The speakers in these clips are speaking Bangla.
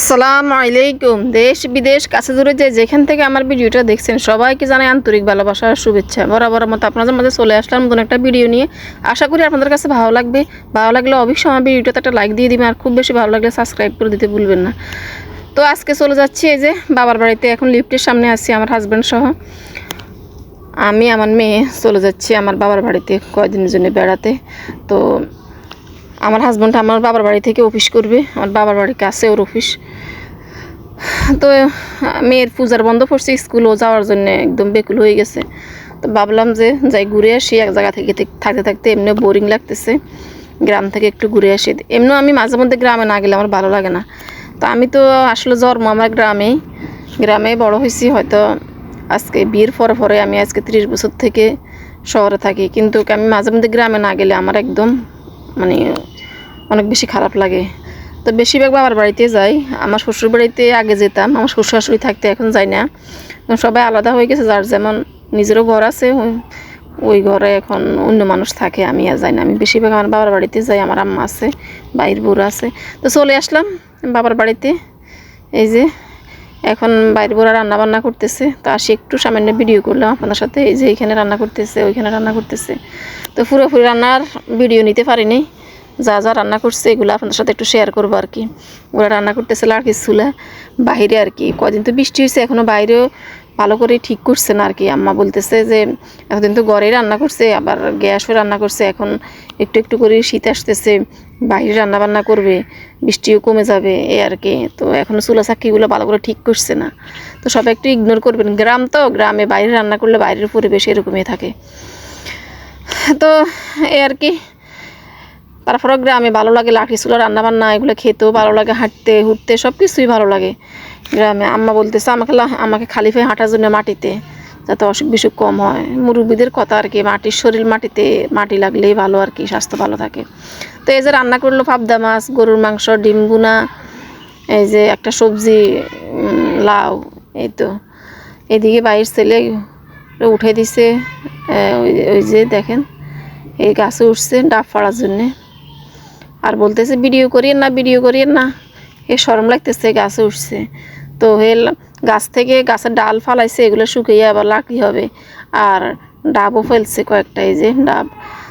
আসসালামু আলাইকুম। দেশ, বিদেশ, কাছে দূরে যে যেখান থেকে আমার ভিডিওটা দেখছেন, সবাইকে জানাই আন্তরিক ভালোবাসা আর শুভেচ্ছা। বরাবর মতো আপনাদের মধ্যে চলে আসলাম নতুন একটা ভিডিও নিয়ে। আশা করি আপনাদের কাছে ভালো লাগবে। ভালো লাগলে অবশ্যই আমার ভিডিওটাতে একটা লাইক দিয়ে দিবেন, আর খুব বেশি ভালো লাগলে সাবস্ক্রাইব করে দিতে ভুলবেন না। তো আজকে চলে যাচ্ছি এই যে বাবার বাড়িতে, এখন লিফটের সামনে আছি আমার হাজব্যান্ড সহ। আমি, আমার মেয়ে চলে যাচ্ছি আমার বাবার বাড়িতে কয়দিনের জন্য বেড়াতে। তো আমার হাজব্যান্ড আমার বাবার বাড়ি থেকে অফিস করবে, আমার বাবার বাড়ির কাছে ওর অফিস তো মেয়ের পূজার বন্ধ পড়ছে, স্কুলও যাওয়ার জন্য একদম বেকুল হয়ে গেছে। তো ভাবলাম যে যাই ঘুরে আসি, এক জায়গা থেকে থেকে- থাকতে থাকতে এমনি বোরিং লাগতেছে। গ্রাম থেকে একটু ঘুরে আসি। এমনিও আমি মাঝে মধ্যে গ্রামে না গেলে আমার ভালো লাগে না। তো আমি তো আসলে জন্ম আমার গ্রামেই গ্রামে বড় হয়েছি, হয়তো আজকে বিয়ের পরে পরে আমি আজকে তিরিশ বছর থেকে শহরে থাকি। কিন্তু আমি মাঝে মধ্যে গ্রামে না গেলে আমার একদম মানে অনেক বেশি খারাপ লাগে। তো বেশিরভাগ বাবার বাড়িতে যাই। আমার শ্বশুর বাড়িতে আগে যেতাম, আমার শ্বশুর শাশুড়ি থাকতে এখন যাই না। সবাই আলাদা হয়ে গেছে, যার যেমন নিজেরও ঘর আছে, ওই- ঘরে এখন অন্য মানুষ থাকে, আমি আর যাই না। আমি বেশিরভাগ আমার বাবার বাড়িতে যাই, আমার আম্মা আছে, বাইর বুড়ো আছে। তো চলে আসলাম বাবার বাড়িতে। এই যে, এখন বাইরে বোরা রান্না বান্না করতেছে। তো আসি একটু সামান্য ভিডিও করলাম আপনাদের সাথে। এই যে এখানে রান্না করতেছে, ওইখানে রান্না করতেছে। তো পুরোপুরি রান্নার ভিডিও নিতে পারিনি। যা যা রান্না করছে, এগুলো আপনাদের সাথে একটু শেয়ার করব আর কি। ওরা রান্না করতেছে লাড়কি চুলা। বাইরে আর কি, কদিন তো বৃষ্টি হয়েছে এখনও বাইরেও ভালো করে ঠিক করছে না আর কি। আম্মা বলতেছে যে, এতদিন তো ঘরেই রান্না করছে, আবার গ্যাসও রান্না করছে, এখন একটু একটু করে শীত আসতেছে, বাইরে রান্না বান্না করবে, বৃষ্টিও কমে যাবে, এ আর কি। তো এখনও চুলা চাকিগুলো ভালো করে ঠিক করছে না। তো সব একটু ইগনোর করবেন। গ্রাম তো, গ্রামে বাইরে রান্না করলে বাইরের পরিবেশ এরকমই থাকে। তো এই আর কি তারপরে গ্রামে ভালো লাগে, লাঠি চুলা রান্না বান্না এগুলো খেতেও ভালো লাগে, হাঁটতে, হুটতে সব কিছুই ভালো লাগে গ্রামে। আম্মা বলতেছে, আমাকে আমাকে খালি পায়ে হাঁটার জন্য মাটিতে, যাতে অসুখ বিসুখ কম হয়। মুরব্বীদের কথা আর কি, মাটির শরীর মাটিতে, মাটি লাগলেই ভালো আর কি, স্বাস্থ্য ভালো থাকে। তো এই যে রান্না করল পাবদা মাছ, গরুর মাংস, ডিম বুনা এই যে একটা সবজি লাউ, এই তো। এদিকে বাইরের ছেলে উঠে দিছে ওই যে দেখেন, এই গাছে উঠছে ডাব ফাড়ার জন্যে। আর বলতেছে, ভিডিও করিয়েন না, ভিডিও করিয়েন না। এ সরম লাগতেছে, গাছে উঠছে। তো হেল গাছ থেকে গাছের ডাল ফালাইছে, এগুলো শুকিয়ে আবার লাকড়ি হবে। আর ডাবও ফেলছে কয়েকটা, এই যে ডাব।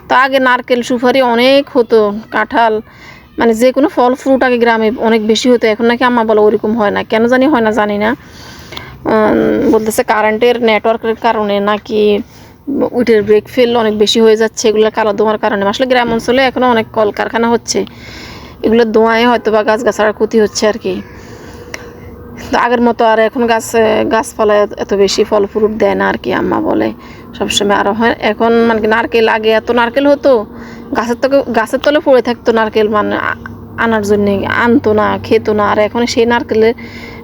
তো আগে নারকেল সুপারি অনেক হতো, কাঁঠাল মানে যে কোনো ফল ফ্রুট আগে গ্রামে অনেক বেশি হতো। এখন নাকি আম্মা বলো ওরকম হয় না। কেন জানি হয় না, জানি না। বলতেছে কারেন্টের নেটওয়ার্কের কারণে নাকি উইটের ব্রেক ফেল অনেক বেশি হয়ে যাচ্ছে এগুলো কালো ধোঁয়ার কারণে। আসলে গ্রাম অঞ্চলে এখনও অনেক কলকারখানা হচ্ছে। এগুলো ধোঁয়ায় হয়তো বা গাছ গাছার ক্ষতি হচ্ছে আর কি। তো আগের মতো আর এখন গাছ, গাছপালা এত- বেশি ফল ফ্রুট দেয় না আর কি আম্মা বলে। সবসময় আরও হয়। এখন মানে নারকেল আগে এত নারকেল হতো, গাছের তলে গাছের তলে পড়ে থাকতো নারকেল মানে আনার জন্যে আনতো না, খেতো না। আর এখন সেই নারকেলের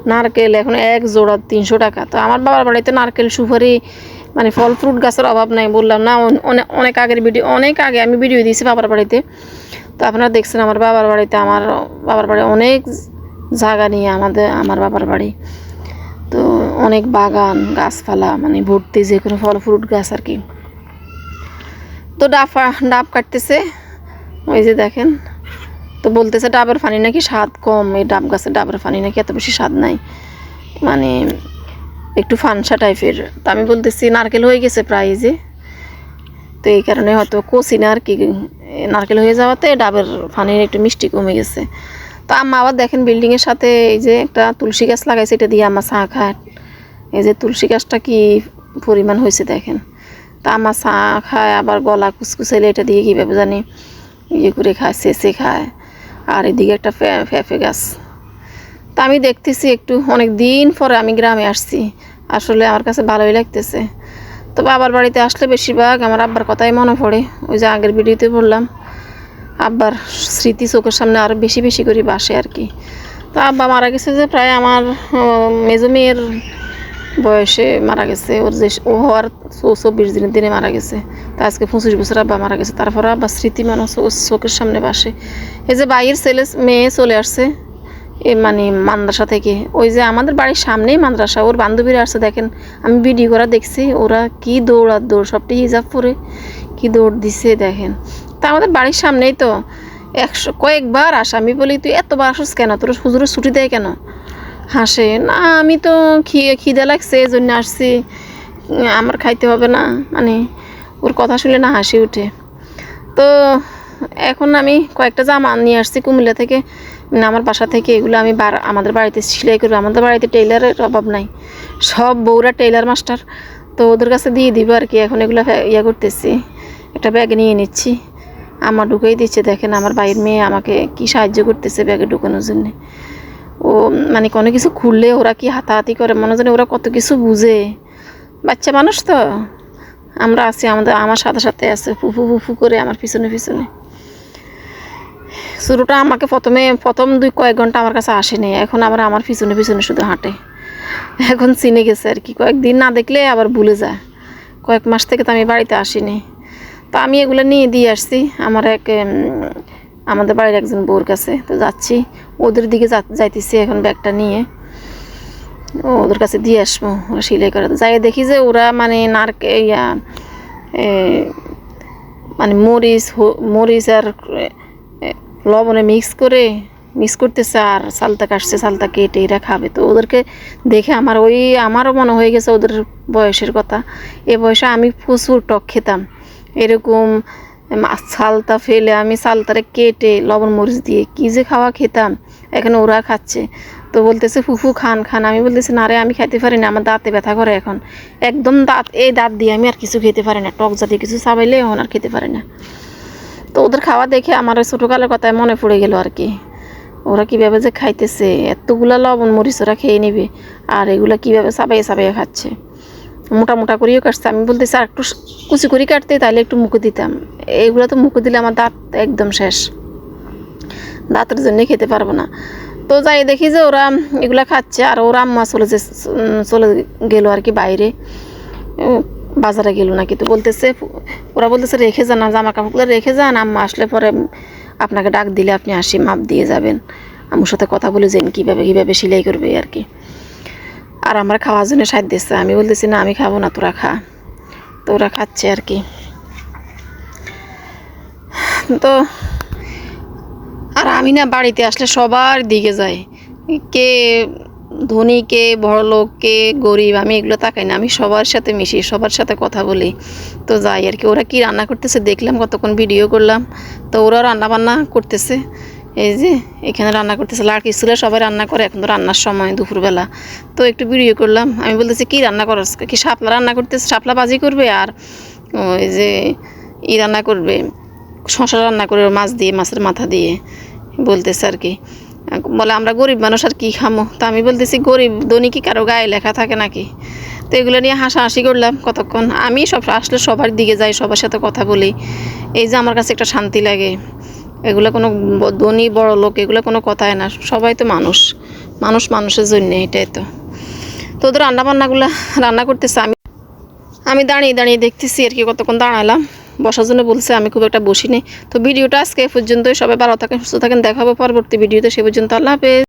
নারকেল এখন এক জোড়া তিনশো টাকা। তো আমার বাবার বাড়িতে নারকেল সুপারি মানে ফল ফ্রুট গাছের অভাব নাই, বললাম না অনেক আগের ভিডিও, অনেক আগে আমি ভিডিও দিয়েছি বাবার বাড়িতে। তো আপনারা দেখছেন আমার বাবার বাড়িতে, আমার বাবার বাড়ি অনেক জায়গা নিয়ে আমাদের, আমার বাবার বাড়ি। তো অনেক বাগান, গাছপালা মানে ভর্তি যে কোনো ফল ফ্রুট গাছ আর কি। তো ডাব ডাব কাটতেছে, ওই যে দেখেন। তো বলতেছে ডাবের পানি নাকি স্বাদ কম, এই ডাব গাছের ডাবের পানি নাকি এত বেশি স্বাদ নাই। মানে একটু ফানসা টাইপের। তো আমি বলতেছি, নারকেল হয়ে গেছে প্রায় যে। তো এই কারণে হয়তো কচি না আর কি নারকেল হয়ে যাওয়াতে ডাবের পানির একটু মিষ্টি কমে গেছে। তো আম্মা আবার দেখেন বিল্ডিংয়ের সাথে এই যে একটা তুলসী গাছ লাগাইছে, এটা দিয়ে আম্মা চা খায়। এই যে তুলসী গাছটা কি পরিমাণ হয়েছে দেখেন। তা আমার চা খায়, আবার গলা কুচকুচাইলে এটা দিয়ে কীভাবে জানি ইয়ে করে খায়, চেঁচে খায়। আর এদিকে একটা ফে- ফেফে গাছ। তা আমি দেখতেছি একটু, অনেক দিন পরে আমি গ্রামে আসছি। আসলে আমার কাছে ভালোই লাগতেছে। তো বাবার বাড়িতে আসলে বেশিরভাগ আমার আব্বার কথাই মনে পড়ে। ওই যে আগের ভিডিওতে বললাম, আব্বার স্মৃতি চোখের সামনে আরও বেশি বেশি করে বাসে আর কি। তো আব্বা মারা গেছে যে প্রায় আমার মেজো মেয়ের বয়সে মারা গেছে। ওর যে ও হওয়ার চব্বিশ দিনের দিনে মারা গেছে। তা আজকে পঁচিশ বছর আব্বা মারা গেছে। তারপরে আব্বা স্মৃতি মানুষ চোখের সামনে বাসে। এই যে বাইরের ছেলে, মেয়ে চলে আসছে। মানে মাদ্রাসা থেকে। ওই যে আমাদের বাড়ির সামনেই মাদ্রাসা, ওর বান্ধবীরা আসছে দেখেন। আমি ভিডিও করা দেখছি, ওরা কি দৌড়ার দৌড়, সবটি হিজাব পরে কি দৌড় দিছে, দেখেন। তা আমাদের বাড়ির সামনেই তো একশো, কয়েকবার আসা। আমি বলি, তুই এতবার আসস কেন? তোর হুজুরের ছুটি দেয় কেন? হাসে, না, আমি তো খিদে লাগছে এই জন্য আসছি। আমার খাইতে হবে না। মানে ওর কথা শুনলে না হাসি উঠে। তো এখন আমি কয়েকটা জামা নিয়ে আসছি কুমিল্লা থেকে। আমার বাসা থেকে এগুলো আমি আমাদের বাড়িতে সেলাই করব। আমাদের বাড়িতে টেইলারের অভাব নাই। সব বউরা টেইলার মাস্টার। তো ওদের কাছে দিয়ে দিব আর কি। এখন এগুলো ইয়ে করতেছি। একটা ব্যাগ নিয়ে নিচ্ছি। আমার ঢুকেই দিচ্ছে। দেখেন আমার বাইরের মেয়ে আমাকে কি সাহায্য করতেছে ব্যাগে ঢুকানোর জন্যে। ও মানে কোনো কিছু খুললে ওরা কি হাতাহাতি করে? মনে জানে ওরা কত কিছু বুঝে। বাচ্চা মানুষ তো। আমরা আছি, আমাদের আমার সাথে সাথে আছে। ফুফু ফুফু করে আমার পিছনে পিছনে। শুরুটা আমাকে প্রথমে, প্রথম দুই কয়েক ঘণ্টা আমার কাছে আসেনি। এখন আবার আমার পিছনে পিছনে শুধু হাঁটে। এখন চিনে গেছে আর কি। কয়েকদিন না দেখলে আবার ভুলে যায়। কয়েক মাস থেকে তো আমি বাড়িতে আসিনি। তো আমি এগুলো নিয়ে দিয়ে আসছি। আমার এক আমাদের বাড়ির একজন বউর কাছে। তো যাচ্ছি। ওদের দিকে যাইতেছি এখন ব্যাগটা নিয়ে। ওদের কাছে দিয়ে আসব। ওরা সিলাই করে। যাই দেখি যে ওরা মানে নারকে ইয়া মানে মরিচ মরিচ আর লবণে মিক্স করে মিক্স করতেছে আর সালতা কাটছে, সালতা কেটে এরা খাবে। তো ওদেরকে দেখে আমার ওই, আমারও মনে হয়ে গেছে ওদের বয়সের কথা। এ বয়সে আমি প্রচুর টক খেতাম। এরকম সালতা ফেলে আমি সালতারে কেটে লবণ মরিচ দিয়ে কী যে খাওয়া খেতাম। এখানে ওরা খাচ্ছে। তো বলতেছে, ফুফু, খান খান। আমি বলতেছি, না রে, আমি খাইতে পারি না। আমার দাঁতে ব্যথা করে এখন। একদম দাঁত, এই দাঁত দিয়ে আমি আর কিছু খেতে পারি না। টক জাতীয় কিছু চাবাইলে এখন আর খেতে পারি না। তো ওদের খাওয়া দেখে আমার ওই ছোটোকালের কথায় মনে পড়ে গেল আর কি। ওরা কীভাবে যে খাইতেছে, এতগুলা লবণ মরিচ ওরা খেয়ে নেবে, আর এগুলো কীভাবে চাবাইয়ে চাবাইয়ে খাচ্ছে। মোটা মোটা করেও কাটছে। আমি বলতেছি, আর একটু কুচি করে কাটতে তাহলে একটু মুখে দিতাম। এগুলো তো মুখে দিলে আমার দাঁত একদম শেষ। দাঁতের জন্য খেতে পারব না। তো যাই, দেখি যে ওরা এগুলা খাচ্ছে, আর ওরা আম্মা চলে যে, চলে গেল আর কি বাইরে। বাজারে গেল নাকি? তো বলতেছে, ওরা বলতেছে, রেখে যান জামা কাপড়গুলো রেখে যান, আম্মা আসলে পরে আপনাকে ডাক দিলে আপনি আসি, মাপ দিয়ে যাবেন। আমার সাথে কথা বলে যেন কীভাবে কীভাবে সেলাই করবে আর কি আর আমরা খাওয়ার জন্য সাহায্য দিচ্ছে। আমি বলতেছি, না, আমি খাব না, তোরা খা। তো ওরা খাচ্ছে আর কি। তো আর আমি না বাড়িতে আসলে সবার দিকে যাই। কে ধনী কে বড়লোক কে গরিব, আমি এগুলো তাকাই না, আমি সবার সাথে মিশি, সবার সাথে কথা বলি। তো যাই আর কি, ওরা কি রান্না করতেছে দেখলাম, কতক্ষণ ভিডিও করলাম। তো ওরা রান্না বান্না করতেছে, এই যে এখানে রান্না করতেছে লাড়কি ছিল সবাই রান্না করে, এখন তো রান্নার সময় দুপুরবেলা। তো একটু ভিডিও করলাম, আমি বলতেছি, কি রান্না করস কি শাপলা রান্না করতেছে, শাপলা বাজি করবে আর ওই যে ই রান্না করবে শশা রান্না করে মাছ দিয়ে, মাছের মাথা দিয়ে, বলতেছে আর কি। বলে, আমরা গরিব মানুষ, আর কি খামো? তা আমি বলতেছি, গরিব ধনী কি কারও গায়ে লেখা থাকে নাকি? তো এগুলো নিয়ে হাসাহাসি করলাম কতক্ষণ। আমি সব আসলে সবার দিকে যাই, সবার সাথে কথা বলি। এই যে আমার কাছে একটা শান্তি লাগে। এগুলো কোনো ধনী, বড় লোক, এগুলো কোনো কথাই না। সবাই তো মানুষ। মানুষ মানুষের জন্য, এটাই তো। তো ওদের রান্না বান্নাগুলো রান্না করতেছে আমি। আমি দাঁড়িয়ে দাঁড়িয়ে দেখতেছি আর কি কতক্ষণ দাঁড়ালাম। বসার জন্য বলছে, আমি খুব একটা বসিনি। তো ভিডিওটা আজকে এ পর্যন্তই। সবাই ভালো থাকেন, সুস্থ থাকেন। দেখাবো পরবর্তী ভিডিওতে। সে পর্যন্ত আল্লাহ হাফেজ।